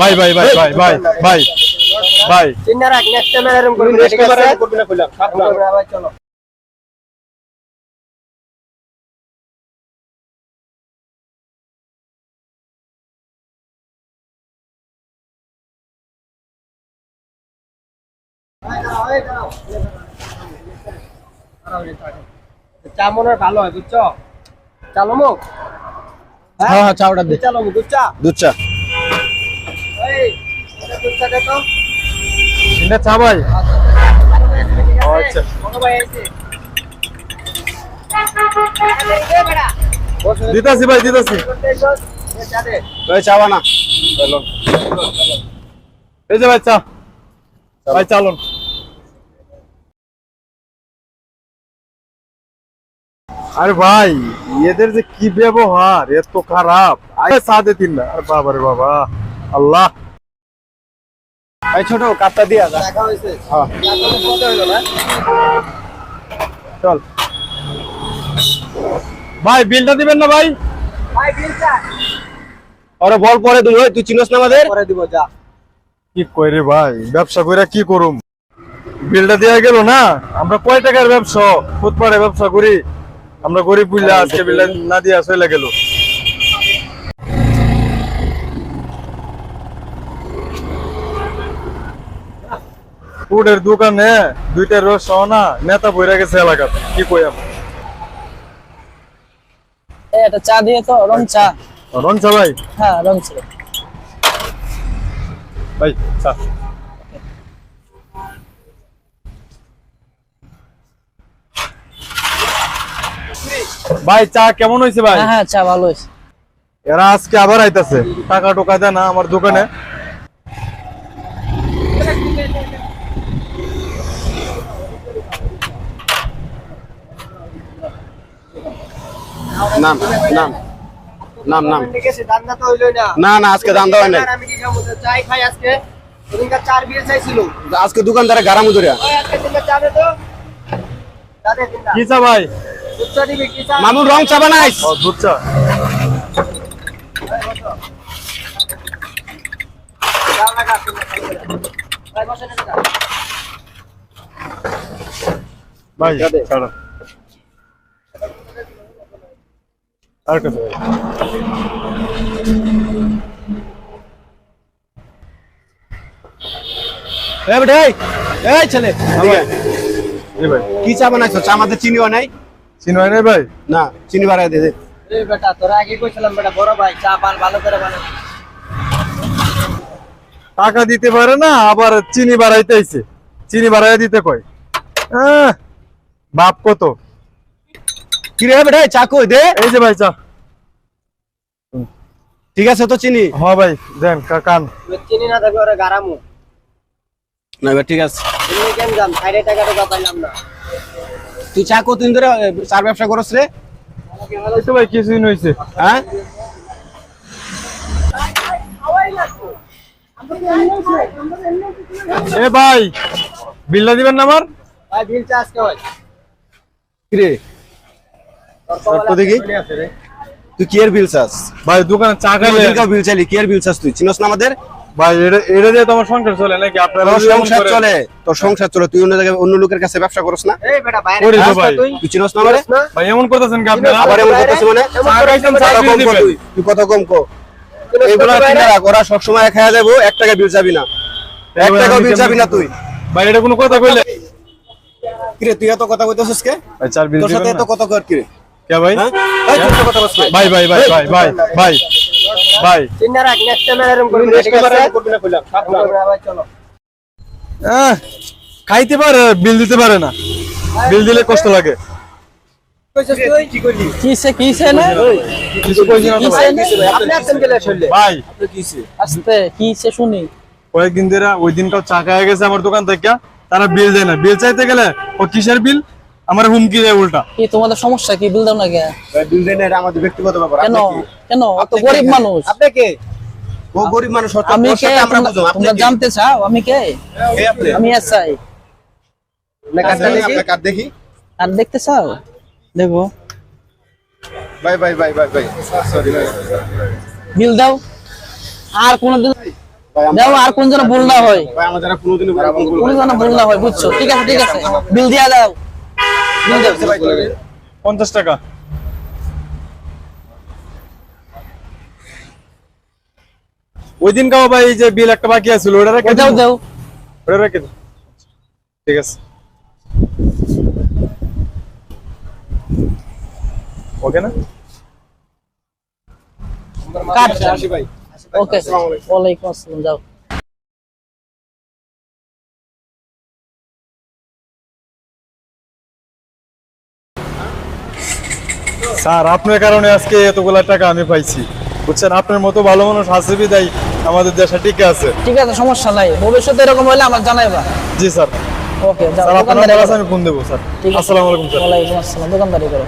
ভাই ভাই ভাই ভাই ভাই ভাই ভাই। চিন্তা রাখ নেক্সট টাইম এরকম করবি না, ঠিক আছে? করবি না কইলাম ভাই, চলো। চা মনে হয় ভালো হয় বুঝছ? চালো মুখ? হ্যাঁ হ্যাঁ চাওটা দে। চালো মুখ দুধ চা দুধ চা এই দুধ চা দে তো। এটা চা ভাই। আচ্ছা। ভাই আইছে। দিতাছি ভাই দিতাছি। চা ওই চা বানা। এই যে ভাই চা। ভাই চালুন। আরে ভাই। এদের যে কি ব্যবহার এত খারাপ। আরে চা দে তিন না। বাবা রে বাবা। আল্লাহ। ছোট কাপটা দিয়া দেখা হয়েছে। হ্যাঁ। চল। ভাই বিলটা দিবেন না ভাই? ভাই বিল পরে তুই ওই তুই চিনস না আমাদের? পরে দিব যা। কি কই রে ভাই ব্যবসা কইরা কি করুম? বিলটা দেয়া গেল না? আমরা কয় টাকার ব্যবসা? ফুটপাড়ে ব্যবসা করি। আমরা গরিব বুঝলে আজকে বিলটা না দিয়া চলে গেল। ফুডের দোকানে দুইটা রস না নেতা বইরা গেছে এলাকাতে। কি কই চা দিয়ে তো রং চা ভাই? হ্যাঁ রং চা। ভাই চা। ভাই চা কেমন হয়েছে ভাই? হ্যাঁ হ্যাঁ চা ভালো হয়েছে। এরা আজকে আবার আইতাছে। টাকা টোকা দেয় না আমার দোকানে। নাম নাম নাম নাম। ঠিক আছে দান্দা তো হইল না। না না আজকে দাম দেওয়া নাই। আমি কি খাব? তো চাই খাই আজকে। ওদিনকার চার বিল চাইছিল। আজকে দোকানদারে গারামু ধরে ওই আজকে তিনটা চা দে তো। চা দে তিনটা কি চা ভাই? দুধ চা দিবি কি চা মামুন রং চা বানাইস? ও দুধ চা। চা লাগা ভাই বসে না চা ভাই চা দে। ছাড়ো। আর কাছে ভাই এই বেটা এই এই ছেলে। এদিকে। জি ভাই। কি চা বানাইছো? চা আমাদের চিনিও নাই। চিনো নাই ভাই? না চিনি বাড়াই দে দে। এই বেটা তোরা আগে কইছিলাম বেটা বড় ভাই চা পান ভালো করে বানা টাকা দিতে পারে না আবার চিনি বাড়াইতে আইছে চিনি বাড়াই দিতে কয়। বাপ কত? কি রে বেটা এই চা কই? দে। এই যে ভাই চা। ঠিক আছে তো চিনি? হ ভাই দেন কা- কান। চিনি না থাকলে ওরা গারামু। না ঠিক আছে। এমনি কেন যাম? সাইডে টাকা টাকা পাইলাম না। তুই চা কতদিন ধরে চার ব্যবসা করছ রে? ভাই কিছুদিন হয়েছে হ্যাঁ? এ ভাই বিল্লা দিবেন না আমার? ভাই বিল চা আজকে হয়। রে তো দেখি। তুই কি এর বিল চাস? ভাই দোকানে চা খাইলে বিল চাইলি কি এর বিল চাস তুই? চিনস না আমাদের? ভাই এটা এটা দিয়ে তোমার সংসার চলে নাকি? আপনারা তোর যদি এমন সংসার চলে। তোর সংসার চলে। তুই অন্য জায়গায় অন্য লোকের কাছে ব্যবসা করস না? এই বেটা বাইরে করি ভাই। তুই। তুই চিনস না আমারে? ভাই এমন করতেছেন কি আপনারা? আবার এমন বাইরে? মানে? এমন চা খাইছেন, চা কথা দিয়ে কম কো তুই? তুই কথা কম কো চিনস না এইগুলা তুই বাইরে? চিন্তা রাখ ওরা সবসময় খাওয়া যাব এক টাকা বিল চাবি না। এক টাকা বিল কেমন না তুই? ভাই এটা কোনো কথা কইলে? কিরে তুই এত কথা কইতেছিস কে? ভাই চার বিল তোর সাথে এত কথা কর কিরে? কে ভাই? হ্যাঁ? এই কথা বলছিস ভাই ভাই ভাই ভাই ভাই ভাই। ভাই। চিন্তা রাখ নেক্সট টাইম এরকম করবি না, ঠিক আছে? করবি না কইলাম ভাই চলো। খাইতে পারে বিল দিতে পারে না। বিল দিলে কষ্ট লাগে। কি করলি? কিসে কিসে না? কিছু কইছি না তো ভাই। আপনি আসছেন গেলে শুনলে ভাই। আস্তে কিসে শুনি? কয়েকদিন ধরে ওই দিন কাউ চা খাওয়া গেছে আমার দোকান থেকে। তারা বিল দেয় না। বিল চাইতে গেলে ও কিসের বিল? আমার হুমকি দেয় উল্টা। কি তোমাদের সমস্যা কি? বিল দাও না কে? বিল দেয় না এটা আমাদের ব্যক্তিগত ব্যাপার। কেন? কেন? অত আপনি গরিব মানুষ। আপনি কে? ও গরিব মানুষ আমি কে? আমরা তোমরা- আপনি তোমরা জানতে চাও? আমি কে? কে আপনি? আমি এসআই। না কার্ড কাজটা দেখি, আর দেখতে চাও? দেখো bye bye bye bye bye sorry ভাই বিল দাও। আর কোনোদিন ভাই আর কোন যেন ভুল না হয়। ভাই আমার যারা ভুল কোন যেন ভুল না হয় বুঝছ? ঠিক আছে ঠিক আছে। বিল দিয়া দাও। পঞ্চাশ টাকা ওই দিন কাও ভাই এই যে বিল একটা বাকি আছিল ওটা রেখে ওটাও দিন। দাও ওটা রেখে দিন। ঠিক আছে ওকে না কাট আসি ভাই ওকে ওয়ালাইকুম আসসালাম যাও স্যার আপনার কারণে আজকে এতগুলা টাকা আমি পাইছি। বুঝছেন? আপনার মতো ভালো মানুষ আছে বিদায় আমাদের দেশে ঠিক আছে। ঠিক আছে সমস্যা নাই। ভবিষ্যতে এরকম হলে আমার জানাইবা। জি স্যার। ওকে স্যার আপনার করো। আমি ফোন দেবো স্যার। আসসালামু আলাইকুম স্যার। ওয়ালাইকুম আসসালাম দোকানদারি করো।